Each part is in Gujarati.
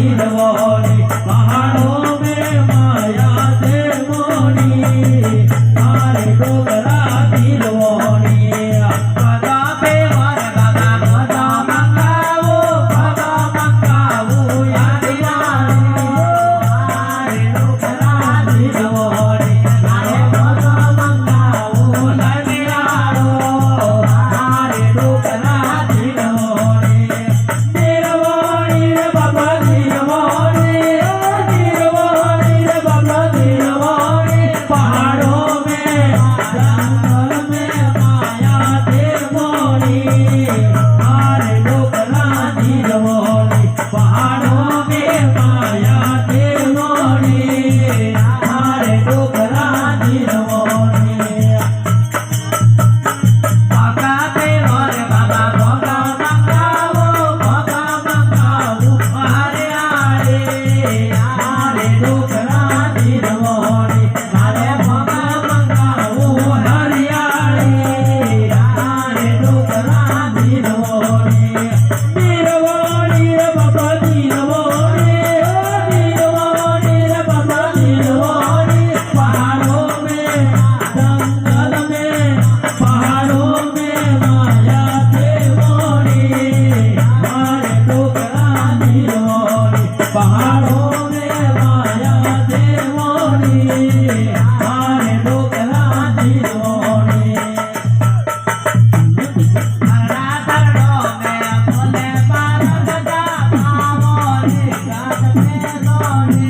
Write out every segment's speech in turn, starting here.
你和我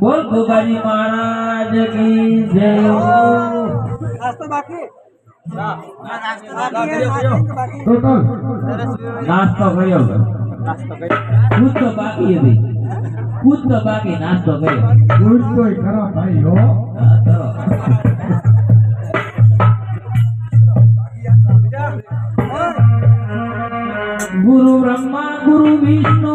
બોલ ગોગાજી મહારાજ કી જય ટોટલ નાસ્તો કર્યો. કૂદ તો બાકી હતી? કૂદ તો બાકી નાસ્તો કર્યો. તો ખરા ભાઈ હો. ગુરુ બ્રહ્મા ગુરુ વિષ્ણુ